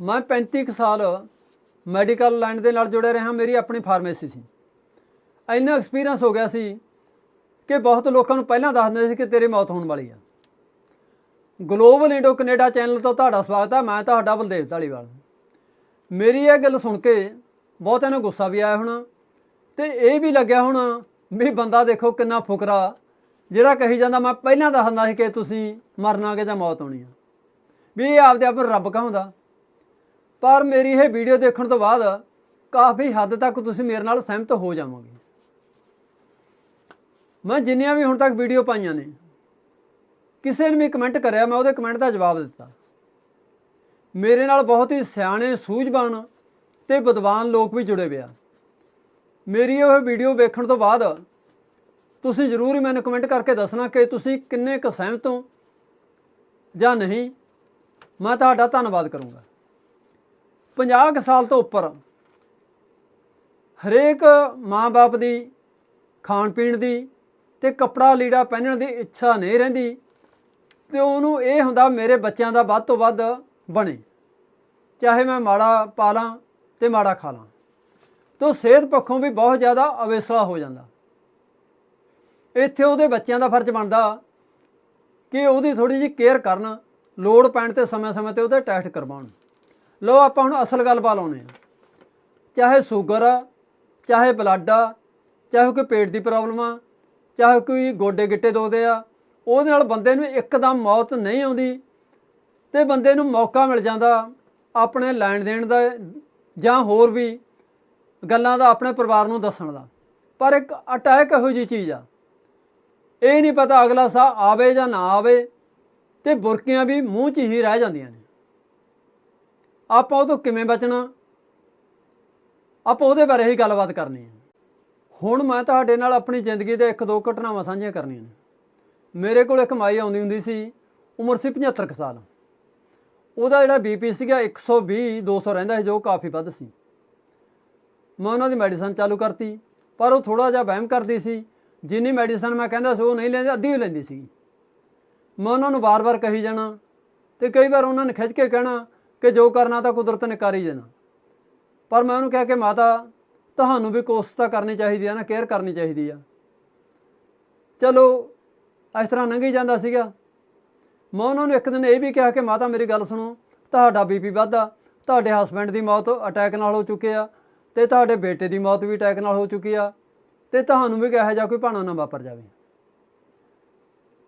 ਮੈਂ 35 ਕੁ ਸਾਲ ਮੈਡੀਕਲ ਲਾਈਨ ਦੇ ਨਾਲ ਜੁੜਿਆ ਰਿਹਾ, ਮੇਰੀ ਆਪਣੀ ਫਾਰਮੇਸੀ ਸੀ। ਇੰਨਾ ਐਕਸਪੀਰੀਅੰਸ ਹੋ ਗਿਆ ਸੀ ਕਿ ਬਹੁਤ ਲੋਕਾਂ ਨੂੰ ਪਹਿਲਾਂ ਦੱਸ ਦਿੰਦੇ ਸੀ ਕਿ ਤੇਰੀ ਮੌਤ ਹੋਣ ਵਾਲੀ ਆ। ਗਲੋਬਲ ਇੰਡੋ ਕੈਨੇਡਾ ਚੈਨਲ ਤੋਂ ਤੁਹਾਡਾ ਸਵਾਗਤ ਹੈ ਮੈਂ ਤੁਹਾਡਾ ਬਲਦੇਵ ਢਾਲੀਵਾਲ ਮੇਰੀ ਇਹ ਗੱਲ ਸੁਣ ਕੇ ਬਹੁਤਿਆਂ ਨੂੰ ਗੁੱਸਾ ਵੀ ਆਇਆ ਹੋਣਾ ਤੇ ਇਹ ਵੀ ਲੱਗਿਆ ਹੋਣਾ ਵੀ ਬੰਦਾ ਦੇਖੋ ਕਿੰਨਾ ਫੁਕਰਾ, ਜਿਹੜਾ ਕਹੀ ਜਾਂਦਾ ਮੈਂ ਪਹਿਲਾਂ ਦੱਸਦਾ ਸੀ ਕਿ ਤੁਸੀਂ ਮਰਨਾਗੇ ਜਾਂ ਮੌਤ ਹੋਣੀ ਆ। ਵੀ ਇਹ ਆਪਦੇ ਆਪ ਨੂੰ ਰੱਬ ਕਹਾਉਂਦਾ। ਪਰ ਮੇਰੀ ਇਹ ਵੀਡੀਓ ਦੇਖਣ ਤੋਂ ਬਾਅਦ ਕਾਫੀ ਹੱਦ ਤੱਕ ਤੁਸੀਂ ਮੇਰੇ ਨਾਲ ਸਹਿਮਤ ਹੋ ਜਾਵੋਗੇ। ਮੈਂ ਜਿੰਨੀਆਂ ਵੀ ਹੁਣ ਤੱਕ ਵੀਡੀਓ ਪਾਈਆਂ ਨੇ, ਕਿਸੇ ਨੇ ਵੀ ਕਮੈਂਟ ਕਰਿਆ, ਮੈਂ ਉਹਦੇ ਕਮੈਂਟ ਦਾ ਜਵਾਬ ਦਿੱਤਾ। ਮੇਰੇ ਨਾਲ ਬਹੁਤ ਹੀ ਸਿਆਣੇ, ਸੂਝਵਾਨ ਤੇ ਵਿਦਵਾਨ ਲੋਕ ਵੀ ਜੁੜੇ ਪਿਆ ਮੇਰੀ ਉਹ ਵੀਡੀਓ ਵੇਖਣ ਤੋਂ ਬਾਅਦ ਤੁਸੀਂ ਜ਼ਰੂਰ ਹੀ ਮੈਨੂੰ ਕਮੈਂਟ ਕਰਕੇ ਦੱਸਣਾ ਕਿ ਤੁਸੀਂ ਕਿੰਨੇ ਕੁ ਸਹਿਮਤ ਹੋ ਜਾਂ ਨਹੀਂ। ਮੈਂ ਤੁਹਾਡਾ ਧੰਨਵਾਦ ਕਰੂੰਗਾ। 50 ਕੁ ਸਾਲ ਤੋਂ ਉੱਪਰ ਹਰੇਕ ਮਾਂ-ਬਾਪ ਦੀ ਖਾਣ ਪੀਣ ਦੀ ਤੇ ਕੱਪੜਾ ਲੀੜਾ ਪਹਿਨਣ ਦੀ ਇੱਛਾ ਨਹੀਂ ਰਹਿੰਦੀ ਤੇ ਉਹਨੂੰ ਇਹ ਹੁੰਦਾ ਮੇਰੇ ਬੱਚਿਆਂ ਦਾ ਵੱਧ ਤੋਂ ਵੱਧ ਬਣੇ। ਚਾਹੇ ਮੈਂ ਮਾੜਾ ਪਾ ਲਾਂ ਤੇ ਮਾੜਾ ਖਾ ਲਾਂ। ਤੋ ਸਿਹਤ ਪੱਖੋਂ ਵੀ ਬਹੁਤ ਜ਼ਿਆਦਾ ਅਵੇਸਲਾ ਹੋ ਜਾਂਦਾ। ਇੱਥੇ ਉਹਦੇ ਬੱਚਿਆਂ ਦਾ ਫਰਜ਼ ਬਣਦਾ ਕਿ ਉਹਦੀ ਥੋੜੀ ਜਿਹੀ ਕੇਅਰ ਕਰਨ, ਲੋੜ ਪੈਣ ਤੇ ਸਮੇਂ-ਸਮੇਂ ਤੇ ਉਹਦੇ ਟੈਸਟ ਕਰਵਾਉਣ। ਲੋ ਆਪਾਂ ਹੁਣ ਅਸਲ ਗੱਲ ਪਾ ਲਾਉਨੇ ਆ ਚਾਹੇ ਸ਼ੂਗਰ ਆ, ਚਾਹੇ ਬਲੱਡ ਆ, ਚਾਹੇ ਕੋਈ ਪੇਟ ਦੀ ਪ੍ਰੋਬਲਮ ਆ, ਚਾਹੇ ਕੋਈ ਗੋਡੇ ਗਿੱਟੇ ਦੋਦੇ ਆ, ਉਹਦੇ ਨਾਲ ਬੰਦੇ ਨੂੰ ਇੱਕਦਮ ਮੌਤ ਨਹੀਂ ਆਉਂਦੀ ਤੇ ਬੰਦੇ ਨੂੰ ਮੌਕਾ ਮਿਲ ਜਾਂਦਾ ਆਪਣੇ ਲੈਣ ਦੇਣ ਦਾ ਜਾਂ ਹੋਰ ਵੀ ਗੱਲਾਂ ਦਾ ਆਪਣੇ ਪਰਿਵਾਰ ਨੂੰ ਦੱਸਣ ਦਾ। ਪਰ ਇੱਕ ਅਟੈਕ ਇਹੋ ਜੀ ਚੀਜ਼ ਆ। ਇਹ ਨਹੀਂ ਪਤਾ ਅਗਲਾ ਸਾਹ ਆਵੇ ਜਾਂ ਨਾ ਆਵੇ ਤੇ ਬੁਰਕੀਆਂ ਵੀ ਮੂੰਹ 'ਚ ਹੀ ਰਹਿ ਜਾਂਦੀਆਂ ਨੇ। ਆਪਾਂ ਉਹ ਤੋਂ ਕਿਵੇਂ ਬਚਣਾ? ਆਪਾਂ ਉਹਦੇ ਬਾਰੇ ਹੀ ਗੱਲਬਾਤ ਕਰਨੀ ਹੈ। ਹੁਣ ਮੈਂ ਤੁਹਾਡੇ ਨਾਲ ਆਪਣੀ ਜ਼ਿੰਦਗੀ ਦੇ ਇੱਕ ਦੋ ਘਟਨਾਵਾਂ ਸਾਂਝੀਆਂ ਕਰਨੀਆਂ ਨੇ। ਮੇਰੇ ਕੋਲ ਇੱਕ ਮਾਈ ਆਉਂਦੀ ਹੁੰਦੀ ਸੀ, ਉਮਰ ਸੀ 75 ਕੁ ਸਾਲ। ਉਹਦਾ ਜਿਹੜਾ ਬੀਪੀ ਸੀਗਾ 120 200 ਰਹਿੰਦਾ ਸੀ, ਜੋ ਕਾਫੀ ਵੱਧ ਸੀ। ਮੈਂ ਉਹਨਾਂ ਦੀ ਮੈਡੀਸਨ ਚਾਲੂ ਕਰਤੀ, ਪਰ ਉਹ ਥੋੜਾ ਜਿਹਾ ਵਹਿਮ ਕਰਦੀ ਸੀ। ਜਿੰਨੀ ਮੈਡੀਸਨ ਮੈਂ ਕਹਿੰਦਾ ਸੀ, ਉਹ ਨਹੀਂ ਲੈਂਦੀ, ਅੱਧੀ ਹੀ ਲੈਂਦੀ ਸੀ ਮੈਂ ਉਹਨਾਂ ਨੂੰ ਬਾਰ-ਬਾਰ ਕਹੀ ਜਾਣਾ ਤੇ ਕਈ ਵਾਰ ਉਹਨਾਂ ਨੇ ਖਿੱਚ ਕੇ ਕਹਿਣਾ ਕਿ ਜੋ ਕਰਨਾ ਤਾਂ ਕੁਦਰਤ ਨੇ ਕਰ ਹੀ ਦੇਣਾ। ਪਰ ਮੈਂ ਉਹਨੂੰ ਕਿਹਾ ਕਿ ਮਾਤਾ, ਤੁਹਾਨੂੰ ਵੀ ਕੋਸ਼ਿਸ਼ ਤਾਂ ਕਰਨੀ ਚਾਹੀਦੀ ਆ ਨਾ, ਕੇਅਰ ਕਰਨੀ ਚਾਹੀਦੀ ਆ। ਚਲੋ, ਇਸ ਤਰ੍ਹਾਂ ਲੰਘੀ ਜਾਂਦਾ ਸੀਗਾ। ਮੈਂ ਉਹਨਾਂ ਨੂੰ ਇੱਕ ਦਿਨ ਇਹ ਵੀ ਕਿਹਾ ਕਿ ਮਾਤਾ, ਮੇਰੀ ਗੱਲ ਸੁਣੋ, ਤੁਹਾਡਾ ਬੀਪੀ ਵੱਧਦਾ, ਤੁਹਾਡੇ ਹਸਬੰਡ ਦੀ ਮੌਤ ਅਟੈਕ ਨਾਲ ਹੋ ਚੁੱਕੀ ਆ, ਤੇ ਤੁਹਾਡੇ ਬੇਟੇ ਦੀ ਮੌਤ ਵੀ ਅਟੈਕ ਨਾਲ ਹੋ ਚੁੱਕੀ ਆ, ਤੇ ਤੁਹਾਨੂੰ ਵੀ ਕਿਹਾ ਜਾ ਕੋਈ ਭਾਣਾ ਨਾ ਵਾਪਰ ਜਾਵੇ।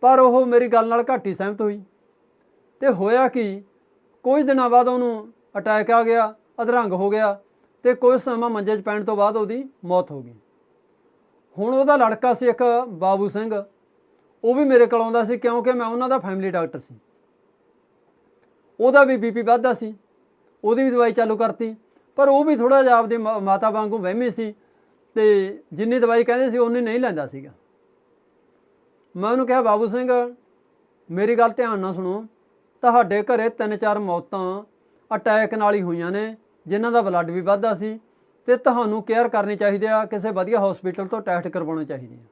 ਪਰ ਉਹ ਮੇਰੀ ਗੱਲ ਨਾਲ ਘੱਟ ਹੀ ਸਹਿਮਤ ਹੋਈ। ਤੇ ਹੋਇਆ ਕਿ ਕੁਝ ਦਿਨਾਂ ਬਾਅਦ ਉਹਨੂੰ ਅਟੈਕ ਆ ਗਿਆ, ਅਧਰੰਗ ਹੋ ਗਿਆ ਤੇ ਕੁਝ ਸਮਾਂ ਮੰਜੇ 'ਚ ਪੈਣ ਤੋਂ ਬਾਅਦ ਉਹਦੀ ਮੌਤ ਹੋ ਗਈ। ਹੁਣ ਉਹਦਾ ਲੜਕਾ ਸੀ ਇੱਕ ਬਾਬੂ ਸਿੰਘ। ਉਹ ਵੀ ਮੇਰੇ ਕੋਲ ਆਉਂਦਾ ਸੀ ਕਿਉਂਕਿ ਮੈਂ ਉਹਨਾਂ ਦਾ ਫੈਮਿਲੀ ਡਾਕਟਰ ਸੀ। ਉਹਦਾ ਵੀ ਬੀਪੀ ਵੱਧਦਾ ਸੀ। ਉਹਦੀ ਵੀ ਦਵਾਈ ਚਾਲੂ ਕਰਤੀ। ਪਰ ਉਹ ਵੀ ਥੋੜਾ ਜਿਹਾ ਆਪਦੀ ਮਾ- ਮਾਤਾ ਵਾਂਗੂ ਵਹਿਮੀ ਸੀ ਤੇ ਜਿੰਨੀ ਦਵਾਈ ਕਹਿੰਦੇ ਸੀ ਉਨੀ ਨਹੀਂ ਲੈਂਦਾ ਸੀਗਾ। ਮੈਂ ਉਹਨੂੰ ਕਿਹਾ, ਬਾਬੂ ਸਿੰਘ, ਮੇਰੀ ਗੱਲ ਧਿਆਨ ਨਾਲ ਸੁਣੋ। ਤੁਹਾਡੇ ਘਰੇ ਤਿੰਨ ਚਾਰ ਮੌਤਾਂ ਅਟੈਕ ਨਾਲ ਹੀ ਹੋਈਆਂ ਨੇ, ਜਿਨ੍ਹਾਂ ਦਾ ਬਲੱਡ ਵੀ ਵੱਧਦਾ ਸੀ ਤੇ ਤੁਹਾਨੂੰ ਕੇਅਰ ਕਰਨੀ ਚਾਹੀਦੀ ਆ, ਕਿਸੇ ਵਧੀਆ ਹਸਪੀਟਲ ਤੋਂ ਟੈਸਟ ਕਰਵਾਉਣੇ ਚਾਹੀਦੇ ਆ।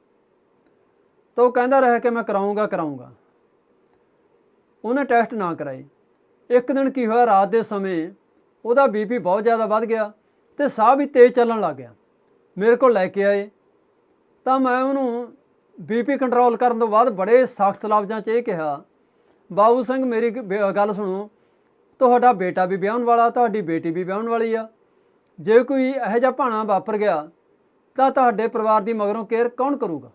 ਤਾਂ ਉਹ ਕਹਿੰਦਾ ਰਿਹਾ ਕਿ ਮੈਂ ਕਰਾਉਂਗਾ ਕਰਾਉਂਗਾ। ਉਹਨੇ ਟੈਸਟ ਨਾ ਕਰਾਏ ਇੱਕ ਦਿਨ ਕੀ ਹੋਇਆ, ਰਾਤ ਦੇ ਸਮੇਂ ਉਹਦਾ ਬੀਪੀ ਬਹੁਤ ਜ਼ਿਆਦਾ ਵੱਧ ਗਿਆ ਤੇ ਸਾਹ ਵੀ ਤੇਜ਼ ਚੱਲਣ ਲੱਗ ਗਿਆ। ਮੇਰੇ ਕੋਲ ਲੈ ਕੇ ਆਏ। ਤਾਂ ਮੈਂ ਉਹਨੂੰ ਬੀਪੀ ਕੰਟਰੋਲ ਕਰਨ ਤੋਂ ਬਾਅਦ ਬੜੇ ਸਖਤ ਲਫ਼ਜ਼ਾਂ 'ਚ ਇਹ ਕਿਹਾ ਬਾਬੂ ਸਿੰਘ ਮੇਰੀ ਗੱਲ ਸੁਣੋ। ਤੁਹਾਡਾ ਬੇਟਾ ਵੀ ਵਿਆਹਣ ਵਾਲਾ, ਤੁਹਾਡੀ ਬੇਟੀ ਵੀ ਵਿਆਹਣ ਵਾਲੀ ਆ। ਜੇ ਕੋਈ ਇਹੋ ਜਿਹਾ ਭਾਣਾ ਵਾਪਰ ਗਿਆ, ਤਾਂ ਤੁਹਾਡੇ ਪਰਿਵਾਰ ਦੀ ਮਗਰੋਂ ਕੇਅਰ ਕੌਣ ਕਰੂਗਾ?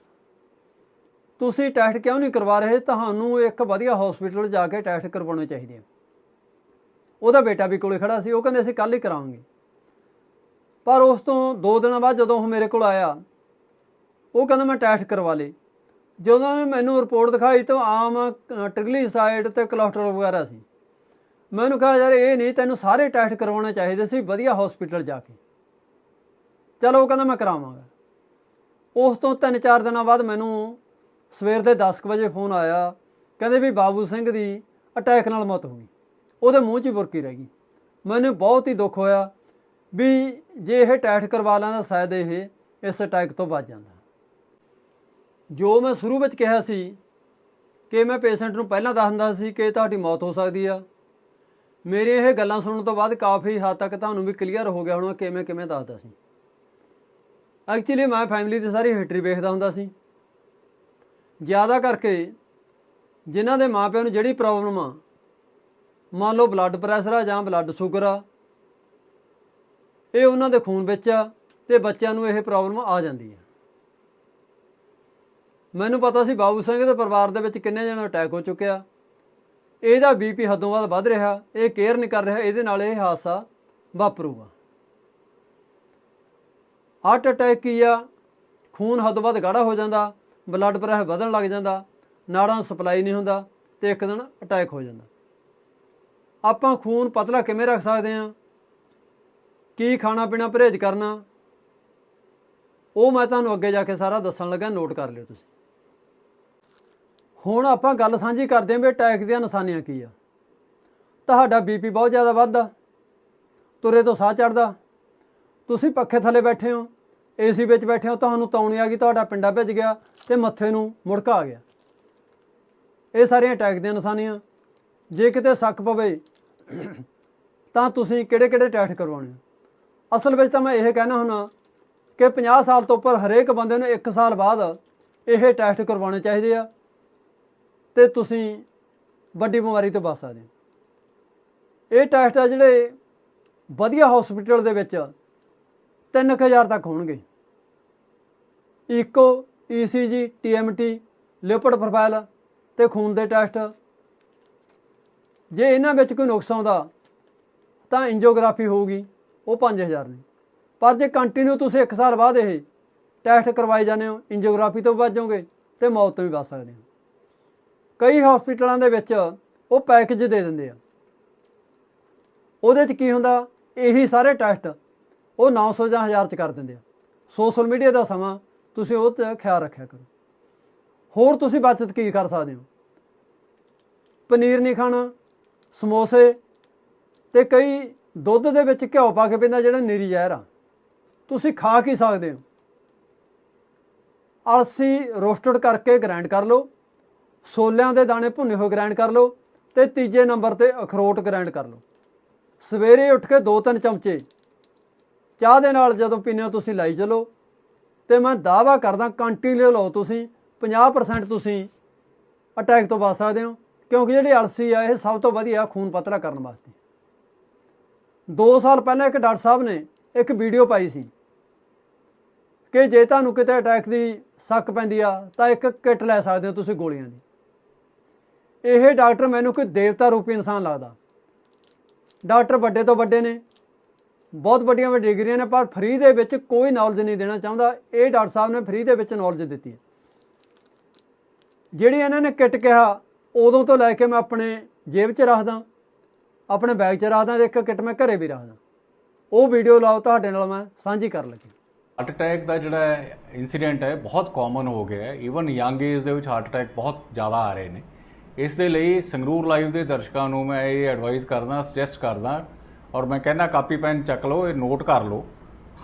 ਤੁਸੀਂ ਟੈਸਟ ਕਿਉਂ ਨਹੀਂ ਕਰਵਾ ਰਹੇ? ਤੁਹਾਨੂੰ ਇੱਕ ਵਧੀਆ ਹਸਪੀਟਲ ਜਾ ਕੇ ਟੈਸਟ ਕਰਵਾਉਣੇ ਚਾਹੀਦੇ ਆ। ਉਹਦਾ ਬੇਟਾ ਵੀ ਕੋਲੇ ਖੜਾ ਸੀ, ਉਹ ਕਹਿੰਦੇ, ਅਸੀਂ ਕੱਲ ਹੀ ਕਰਾਵਾਂਗੇ। ਪਰ ਉਸ ਤੋਂ 2 ਦਿਨਾਂ ਬਾਅਦ ਜਦੋਂ ਉਹ ਮੇਰੇ ਕੋਲ ਆਇਆ, ਉਹ ਕਹਿੰਦਾ, ਮੈਂ ਟੈਸਟ ਕਰਵਾ ਲਈ ਜਦੋਂ ਨੇ ਮੈਨੂੰ ਰਿਪੋਰਟ ਦਿਖਾਈ ਤਾਂ ਆਮ ਟ੍ਰਿਗਲੀਸਾਈਡ ਤੇ ਕੋਲੇਸਟ੍ਰੋਲ ਵਗੈਰਾ ਸੀ। ਮੈਨੂੰ ਕਿਹਾ, ਯਾਰ, ਇਹ ਨਹੀਂ, ਤੈਨੂੰ ਸਾਰੇ ਟੈਸਟ ਕਰਵਾਉਣੇ ਚਾਹੀਦੇ ਸੀ, ਵਧੀਆ ਹਸਪੀਟਲ ਜਾ ਕੇ। ਚਲੋ ਉਹ ਕਹਿੰਦਾ, ਮੈਂ ਕਰਾਵਾਂਗਾ। ਉਸ ਤੋਂ 3-4 ਦਿਨਾਂ ਬਾਅਦ ਮੈਨੂੰ ਸਵੇਰ ਦੇ 10 ਕੁ ਵਜੇ ਫੋਨ ਆਇਆ, ਕਹਿੰਦੇ ਵੀ ਬਾਬੂ ਸਿੰਘ ਦੀ ਅਟੈਕ ਨਾਲ ਮੌਤ ਹੋ ਗਈ। ਉਹਦੇ ਮੂੰਹ 'ਚ ਬੁਰਕੀ ਰਹਿ ਗਈ। ਮੈਨੂੰ ਬਹੁਤ ਹੀ ਦੁੱਖ ਹੋਇਆ ਵੀ ਜੇ ਇਹ ਟੈਸਟ ਕਰਵਾ ਲੈਂਦਾ ਸ਼ਾਇਦ ਇਹ, ਇਸ ਅਟੈਕ ਤੋਂ ਬਚ ਜਾਂਦਾ। ਜੋ ਮੈਂ ਸ਼ੁਰੂ ਵਿੱਚ ਕਿਹਾ ਸੀ ਕਿ ਮੈਂ ਪੇਸ਼ੈਂਟ ਨੂੰ ਪਹਿਲਾਂ ਦੱਸ ਦਿੰਦਾ ਸੀ ਕਿ ਤੁਹਾਡੀ ਮੌਤ ਹੋ ਸਕਦੀ ਆ। ਮੇਰੀ ਇਹ ਗੱਲਾਂ ਸੁਣਨ ਤੋਂ ਬਾਅਦ ਕਾਫੀ ਹੱਦ ਤੱਕ ਤੁਹਾਨੂੰ ਵੀ ਕਲੀਅਰ ਹੋ ਗਿਆ ਹੋਣਾ ਕਿਵੇਂ ਕਿਵੇਂ ਦੱਸਦਾ ਸੀ। ਐਕਚੁਅਲੀ ਮੈਂ ਫੈਮਿਲੀ ਦੀ ਸਾਰੀ ਹਿਸਟਰੀ ਵੇਖਦਾ ਹੁੰਦਾ ਸੀ। ਜ਼ਿਆਦਾ ਕਰਕੇ ਜਿਨ੍ਹਾਂ ਦੇ ਮਾਪਿਆਂ ਨੂੰ ਜਿਹੜੀ ਪ੍ਰੋਬਲਮ ਆ, ਮੰਨ ਲਓ ਬਲੱਡ ਪ੍ਰੈਸ਼ਰ ਆ ਜਾਂ ਬਲੱਡ ਸ਼ੂਗਰ ਆ, ਇਹ ਉਹਨਾਂ ਦੇ ਖੂਨ ਵਿੱਚ ਆ ਤੇ ਬੱਚਿਆਂ ਨੂੰ ਇਹ ਪ੍ਰੋਬਲਮ ਆ ਜਾਂਦੀ ਹੈ ਮੈਨੂੰ ਪਤਾ ਸੀ ਬਾਬੂ ਸਿੰਘ ਦੇ ਪਰਿਵਾਰ ਦੇ ਵਿੱਚ ਕਿੰਨੇ ਜਣੇ ਅਟੈਕ ਹੋ ਚੁੱਕਿਆ ਇਹਦਾ ਬੀਪੀ ਹੱਦੋਂ ਵੱਧ ਵੱਧ ਰਿਹਾ, ਇਹ ਕੇਅਰ ਨਹੀਂ ਕਰ ਰਿਹਾ, ਇਹਦੇ ਨਾਲ ਇਹ ਹਾਦਸਾ ਵਾਪਰੂਗਾ। ਹਾਰਟ ਅਟੈਕ ਕੀ ਆ? ਖੂਨ ਹੱਦੋਂ ਵੱਧ ਗਾੜਾ ਹੋ ਜਾਂਦਾ ਬਲੱਡ ਪ੍ਰੈਸ਼ਰ ਵਧਣ ਲੱਗ ਜਾਂਦਾ, ਨਾੜਾਂ ਸਪਲਾਈ ਨਹੀਂ ਹੁੰਦਾ ਤੇ ਇੱਕ ਦਿਨ ਅਟੈਕ ਹੋ ਜਾਂਦਾ। ਆਪਾਂ ਖੂਨ ਪਤਲਾ ਕਿਵੇਂ ਰੱਖ ਸਕਦੇ ਹਾਂ? ਕੀ ਖਾਣਾ ਪੀਣਾ ਪਰਹੇਜ਼ ਕਰਨਾ? ਉਹ ਮੈਂ ਤੁਹਾਨੂੰ ਅੱਗੇ ਜਾ ਕੇ ਸਾਰਾ ਦੱਸਣ ਲੱਗਾ ਨੋਟ ਕਰ ਲਿਓ ਤੁਸੀਂ। ਹੁਣ ਆਪਾਂ ਗੱਲ ਸਾਂਝੀ ਕਰਦੇ ਹਾਂ ਵੀ ਅਟੈਕ ਦੀਆਂ ਨਿਸ਼ਾਨੀਆਂ ਕੀ ਆ। ਤੁਹਾਡਾ ਬੀਪੀ ਬਹੁਤ ਜ਼ਿਆਦਾ ਵੱਧਦਾ, ਤੁਰੇ ਤੋਂ ਸਾਹ ਚੜਦਾ ਤੁਸੀਂ ਪੱਖੇ ਥੱਲੇ ਬੈਠੇ ਹੋ ਏਸੀ ਵਿੱਚ ਬੈਠੇ ਹੋ, ਤੁਹਾਨੂੰ ਤੌਣੀ ਆ ਗਈ, ਤੁਹਾਡਾ ਪਿੰਡਾ ਭਿੱਜ ਗਿਆ ਤੇ ਮੱਥੇ ਨੂੰ ਮੁੜਕਾ ਆ ਗਿਆ। ਇਹ ਸਾਰੀਆਂ ਅਟੈਕ ਦੀਆਂ ਨਿਸ਼ਾਨੀਆਂ। ਜੇ ਕਿਤੇ ਸ਼ੱਕ ਪਵੇ, ਤਾਂ ਤੁਸੀਂ ਕਿਹੜੇ ਕਿਹੜੇ ਟੈਸਟ ਕਰਵਾਉਣੇ ਆ? ਅਸਲ ਵਿੱਚ ਤਾਂ ਮੈਂ ਇਹ ਕਹਿਣਾ ਹੁਣਾ ਕਿ 50 ਸਾਲ ਤੋਂ ਉੱਪਰ ਹਰੇਕ ਬੰਦੇ ਨੂੰ 1 ਸਾਲ ਬਾਅਦ ਇਹ ਟੈਸਟ ਕਰਵਾਉਣੇ ਚਾਹੀਦੇ ਆ। ਤੇ ਤੁਸੀਂ ਵੱਡੀ ਬਿਮਾਰੀ ਤੋਂ ਬਚ ਸਕਦੇ ਹੋ। ਇਹ ਟੈਸਟ ਆ ਜਿਹੜੇ ਵਧੀਆ ਹਸਪੀਟਲ ਦੇ ਵਿੱਚ 3000 ਤੱਕ ਹੋਣਗੇ। ਇਕੋ ਈਸੀਜੀ ਟੀਐਮਟੀ ਲਿਪਿਡ ਪ੍ਰੋਫਾਈਲ ਤੇ ਖੂਨ ਦੇ ਟੈਸਟ। ਜੇ ਇਹਨਾਂ ਵਿੱਚ ਕੋਈ ਨੁਕਸ ਆਉਂਦਾ, ਤਾਂ ਇੰਜੀਓਗ੍ਰਾਫੀ ਹੋਊਗੀ, ਉਹ 5000 ਨੇ। ਪਰ ਜੇ ਕੰਟੀਨਿਊ ਤੁਸੀਂ 1 ਸਾਲ ਬਾਅਦ ਇਹ ਟੈਸਟ ਕਰਵਾਏ ਜਾਂਦੇ ਹੋ ਇੰਜੀਓਗ੍ਰਾਫੀ ਤੋਂ ਬਚ ਜਾਓਗੇ ਤੇ ਮੌਤ ਤੋਂ ਵੀ ਬਚ ਸਕਦੇ ਹੋ। ਕਈ ਹਸਪੀਟਲਾਂ ਦੇ ਵਿੱਚ ਉਹ ਪੈਕੇਜ ਦੇ ਦਿੰਦੇ ਆ। ਉਹਦੇ 'ਚ ਕੀ ਹੁੰਦਾ? ਇਹੀ ਸਾਰੇ ਟੈਸਟ ਉਹ 900 ਜਾਂ 1000 ਚ ਕਰ ਦਿੰਦੇ ਆ। ਸੋਸ਼ਲ ਮੀਡੀਆ ਦਾ ਸਮਾਂ ਤੁਸੀਂ ਉਹ ਤੇ ਖਿਆਲ ਰੱਖਿਆ ਕਰੋ। ਹੋਰ ਤੁਸੀਂ ਬਚਤ ਕੀ ਕਰ ਸਕਦੇ ਹੋ? ਪਨੀਰ ਨਹੀਂ ਖਾਣਾ, ਸਮੋਸੇ ਤੇ ਕਈ ਦੁੱਧ ਦੇ ਵਿੱਚ ਘਿਓ ਪਾ ਕੇ ਪੀਂਦਾ ਜਿਹੜਾ ਨਿਰੀ ਜ਼ਹਿਰ ਆ। ਤੁਸੀਂ ਖਾ ਕੀ ਸਕਦੇ ਹੋ? ਅਲਸੀ ਰੋਸਟਡ ਕਰਕੇ ਗ੍ਰਾਈਂਡ ਕਰ ਲਓ। ਸੋਲਿਆਂ ਦੇ ਦਾਣੇ ਭੁੰਨੇ ਹੋਏ ਗ੍ਰਾਈਂਡ ਕਰ ਲਓ ਤੇ ਤੀਜੇ ਨੰਬਰ ਤੇ ਅਖਰੋਟ ਗ੍ਰਾਈਂਡ ਕਰ ਲਓ। ਸਵੇਰੇ ਉੱਠ ਕੇ ਦੋ ਤਿੰਨ ਚਮਚੇ ਚਾਹ ਦੇ ਨਾਲ ਜਦੋਂ ਪੀਂਦੇ ਹੋ ਤੁਸੀਂ ਲਾਈ ਚਲੋ। ਤੇ ਮੈਂ ਦਾਅਵਾ ਕਰਦਾ ਕੰਟੀਨਿਊ ਲਓ ਤੁਸੀਂ 50% ਤੁਸੀਂ ਅਟੈਕ ਤੋਂ ਬਚ ਸਕਦੇ ਹੋ, ਕਿਉਂਕਿ ਜਿਹੜੀ ਅਲਸੀ ਆ, ਇਹ ਸਭ ਤੋਂ ਵਧੀਆ ਖੂਨ ਪਤਲਾ ਕਰਨ ਵਾਸਤੇ। 2 ਸਾਲ ਪਹਿਲਾਂ ਇੱਕ ਡਾਕਟਰ ਸਾਹਿਬ ਨੇ ਇੱਕ ਵੀਡੀਓ ਪਾਈ ਸੀ ਕਿ ਜੇ ਤੁਹਾਨੂੰ ਕਿਤੇ ਅਟੈਕ ਦੀ ਸ਼ੱਕ ਪੈਂਦੀ ਆ, ਤਾਂ ਇੱਕ ਕਿੱਟ ਲੈ ਸਕਦੇ ਹੋ ਤੁਸੀਂ ਗੋਲੀਆਂ ਦੀ। ਇਹ ਡਾਕਟਰ ਮੈਨੂੰ ਕੋਈ ਦੇਵਤਾ ਰੂਪੀ ਇਨਸਾਨ ਲੱਗਦਾ। ਡਾਕਟਰ ਵੱਡੇ ਤੋਂ ਵੱਡੇ ਨੇ, ਬਹੁਤ ਵੱਡੀਆਂ ਵੱਡੀਆਂ ਡਿਗਰੀਆਂ ਨੇ, ਪਰ ਫ੍ਰੀ ਦੇ ਵਿੱਚ ਕੋਈ ਨੌਲੇਜ ਨਹੀਂ ਦੇਣਾ ਚਾਹੁੰਦਾ। ਇਹ ਡਾਕਟਰ ਸਾਹਿਬ ਨੇ ਫ੍ਰੀ ਦੇ ਵਿੱਚ ਨੌਲੇਜ ਦਿੱਤੀ ਹੈ। ਜਿਹੜੀ ਇਹਨਾਂ ਨੇ ਕਿੱਟ ਕਿਹਾ, ਉਦੋਂ ਤੋਂ ਲੈ ਕੇ ਮੈਂ ਆਪਣੇ ਜੇਬ 'ਚ ਰੱਖਦਾ, ਆਪਣੇ ਬੈਗ 'ਚ ਰੱਖਦਾ ਤੇ ਇੱਕ ਕਿੱਟ ਮੈਂ ਘਰੇ ਵੀ ਰੱਖਦਾ। ਉਹ ਵੀਡੀਓ ਲਾਓ, ਤੁਹਾਡੇ ਨਾਲ ਮੈਂ ਸਾਂਝੀ ਕਰ ਲੱਗੀ ਹਾਰਟ ਅਟੈਕ ਦਾ ਜਿਹੜਾ ਇਨਸੀਡੈਂਟ ਹੈ, ਬਹੁਤ ਕਾਮਨ ਹੋ ਗਿਆ ਹੈ। ਈਵਨ ਯੰਗ ਏਜ ਦੇ ਵਿੱਚ ਹਾਰਟ ਅਟੈਕ ਬਹੁਤ ਜ਼ਿਆਦਾ ਆ ਰਹੇ ਨੇ। ਇਸ ਦੇ ਲਈ ਸੰਗਰੂਰ ਲਾਈਵ ਦੇ ਦਰਸ਼ਕਾਂ ਨੂੰ ਮੈਂ ਇਹ ਐਡਵਾਈਸ ਕਰਦਾ ਸੁਜੈਸਟ ਕਰਦਾ ਔਰ ਮੈਂ ਕਹਿੰਦਾ ਕਾਪੀ, ਪੈਨ ਚੱਕ ਲਓ, ਇਹ ਨੋਟ ਕਰ ਲਓ।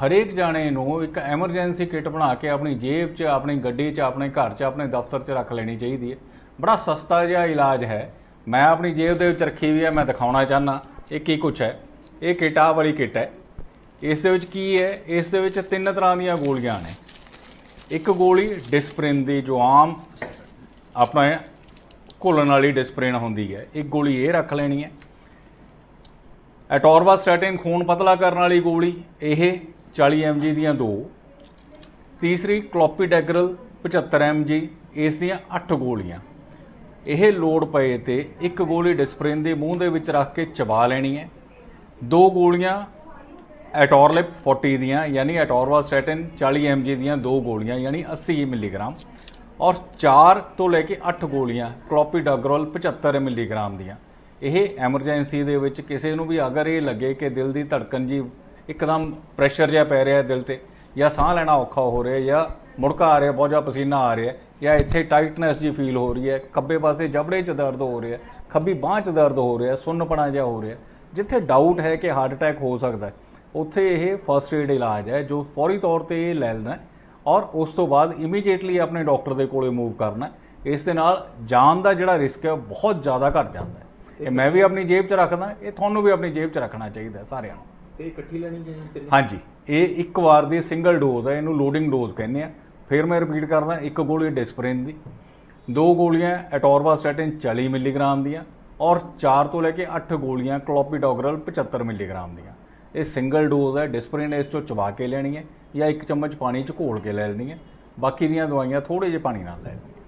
ਹਰੇਕ ਜਾਣੇ ਨੂੰ ਇੱਕ ਐਮਰਜੈਂਸੀ ਕਿਟ ਬਣਾ ਕੇ ਆਪਣੀ ਜੇਬ 'ਚ, ਆਪਣੀ ਗੱਡੀ 'ਚ, ਆਪਣੇ ਘਰ 'ਚ, ਆਪਣੇ ਦਫ਼ਤਰ 'ਚ ਰੱਖ ਲੈਣੀ ਚਾਹੀਦੀ ਹੈ। ਬੜਾ ਸਸਤਾ ਜਿਹਾ ਇਲਾਜ ਹੈ। ਮੈਂ ਆਪਣੀ ਜੇਬ ਦੇ ਵਿੱਚ ਰੱਖੀ ਵੀ ਹੈ, ਮੈਂ ਦਿਖਾਉਣਾ ਚਾਹਨਾ ਇਹ ਕੀ ਕੁਛ ਹੈ? ਇਹ ਕਿਟ ਆਹ ਵਾਲੀ ਕਿਟ ਹੈ। ਇਸ ਦੇ ਵਿੱਚ ਕੀ ਹੈ? ਇਸ ਦੇ ਵਿੱਚ ਤਿੰਨ ਤਰ੍ਹਾਂ ਦੀਆਂ ਗੋਲੀਆਂ ਨੇ। ਇੱਕ ਗੋਲੀ ਡਿਸਪ੍ਰਿਨ ਦੀ, ਜੋ ਆਮ ਆਪਣਾ ਘੁਲਣ ਵਾਲੀ ਡਿਸਪ੍ਰਿਨ ਹੁੰਦੀ ਹੈ। ਇੱਕ ਗੋਲੀ ਇਹ ਰੱਖ ਲੈਣੀ ਹੈ। ਐਟੋਰਵਾਸਟੈਟਿਨ ਖੂਨ ਪਤਲਾ ਕਰਨ ਵਾਲੀ ਗੋਲੀ, ਇਹ 40 mg ਦੀਆਂ ਦੋ। ਤੀਸਰੀ ਕਲੋਪੀਡੈਗਰਲ 75 mg ਇਸ ਦੀਆਂ 8 ਗੋਲੀਆਂ। ਇਹ ਲੋੜ ਪਏ ਤੇ ਇੱਕ ਗੋਲੀ ਡਿਸਪ੍ਰਿਨ ਦੇ ਮੂੰਹ ਦੇ ਵਿੱਚ ਰੱਖ ਕੇ ਚਬਾ ਲੈਣੀ ਹੈ। ਦੋ ਗੋਲੀਆਂ ਐਟੋਰਲਿਪ 40 ਦੀਆਂ, ਯਾਨੀ ਐਟੋਰਵਾਸਟੈਟਿਨ 40 mg ਦੀਆਂ ਦੋ ਗੋਲੀਆਂ, ਯਾਨੀ 80 ਮਿਲੀਗ੍ਰਾਮ। ਔਰ 4 ਤੋਂ ਲੈ ਕੇ 8 ਗੋਲੀਆਂ ਕਲੋਪੀਡਾਗਰੋਲ 75 ਮਿਲੀਗ੍ਰਾਮ ਦੀਆਂ। ਇਹ ਐਮਰਜੈਂਸੀ ਦੇ ਵਿੱਚ ਕਿਸੇ ਨੂੰ ਵੀ ਅਗਰ ਇਹ ਲੱਗੇ ਕਿ ਦਿਲ ਦੀ ਧੜਕਣ ਜੀ ਇੱਕਦਮ ਪ੍ਰੈਸ਼ਰ ਜਿਹਾ ਪੈ ਰਿਹਾ ਦਿਲ ਤੇ, ਜਾਂ ਸਾਹ ਲੈਣਾ ਔਖਾ ਹੋ ਰਿਹਾ ਜਾਂ ਮੁੜਕਾ ਆ ਰਿਹਾ, ਬਹੁਤ ਜ਼ਿਆਦਾ ਪਸੀਨਾ ਆ ਰਿਹਾ ਜਾਂ ਇੱਥੇ ਟਾਈਟਨੈਸ ਜੀ ਫੀਲ ਹੋ ਰਹੀ ਹੈ, ਖੱਬੇ ਪਾਸੇ ਜਬੜੇ 'ਚ ਦਰਦ ਹੋ ਰਿਹਾ ਖੱਬੀ ਬਾਂਹ 'ਚ ਦਰਦ ਹੋ ਰਿਹਾ ਸੁੰਨਪਣਾ ਜਿਹਾ ਹੋ ਰਿਹਾ ਜਿੱਥੇ ਡਾਊਟ ਹੈ ਕਿ ਹਾਰਟ ਅਟੈਕ ਹੋ ਸਕਦਾ ਉੱਥੇ ਇਹ ਫਰਸਟ ਏਡ ਇਲਾਜ ਹੈ ਜੋ ਫੌਰੀ ਤੌਰ ਤੇ ਇਹ ਲੈ ਲੈਣਾ ਔਰ ਉਸ ਤੋਂ ਬਾਅਦ ਇਮੀਡੀਏਟਲੀ ਆਪਣੇ ਡਾਕਟਰ ਦੇ ਕੋਲੇ ਮੂਵ ਕਰਨਾ। ਇਸ ਦੇ ਨਾਲ ਜਾਨ ਦਾ ਜਿਹੜਾ ਰਿਸਕ ਹੈ ਉਹ ਬਹੁਤ ਜ਼ਿਆਦਾ ਘਟ ਜਾਂਦਾ ਹੈ। ਇਹ ਮੈਂ ਵੀ ਆਪਣੀ ਜੇਬ 'ਚ ਰੱਖਦਾ ਇਹ ਤੁਹਾਨੂੰ ਵੀ ਆਪਣੀ ਜੇਬ 'ਚ ਰੱਖਣਾ ਚਾਹੀਦਾ ਸਾਰਿਆਂ ਨੂੰ। ਤੇ ਇਕੱਠੀ ਲੈਣੀ ਚਾਹੀਦੀ ਹਾਂਜੀ ਇਹ ਇੱਕ ਵਾਰ ਦੀ ਸਿੰਗਲ ਡੋਜ਼ ਹੈ ਇਹਨੂੰ ਲੋਡਿੰਗ ਡੋਜ਼ ਕਹਿੰਦੇ ਆ। ਫਿਰ ਮੈਂ ਰਿਪੀਟ ਕਰਦਾ ਇੱਕ ਗੋਲੀ ਡਿਸਪ੍ਰਿਨ ਦੀ ਦੋ ਗੋਲੀਆਂ ਐਟੋਰਵਾਸਟੈਟਿਨ 40 ਮਿਲੀਗ੍ਰਾਮ ਦੀਆਂ ਔਰ 4 ਤੋਂ ਲੈ ਕੇ 8 ਗੋਲੀਆਂ ਕਲੋਪੀਡੋਗਰਲ 75 ਮਿਲੀਗ੍ਰਾਮ ਦੀਆਂ। ਇਹ ਸਿੰਗਲ ਡੋਜ਼ ਹੈ ਡਿਸਪ੍ਰਿਨ ਇਸ ਚੋਂ ਚਬਾ ਕੇ ਲੈਣੀ ਹੈ। ਜਾਂ ਇੱਕ ਚਮਚ ਪਾਣੀ ਚ ਘੋਲ ਕੇ ਲੈ ਲੈਣੀ ਹੈ ਬਾਕੀ ਦੀਆਂ ਦਵਾਈਆਂ ਥੋੜੇ ਜਿਹੇ ਪਾਣੀ ਨਾਲ ਲੈ ਲੈਣੀ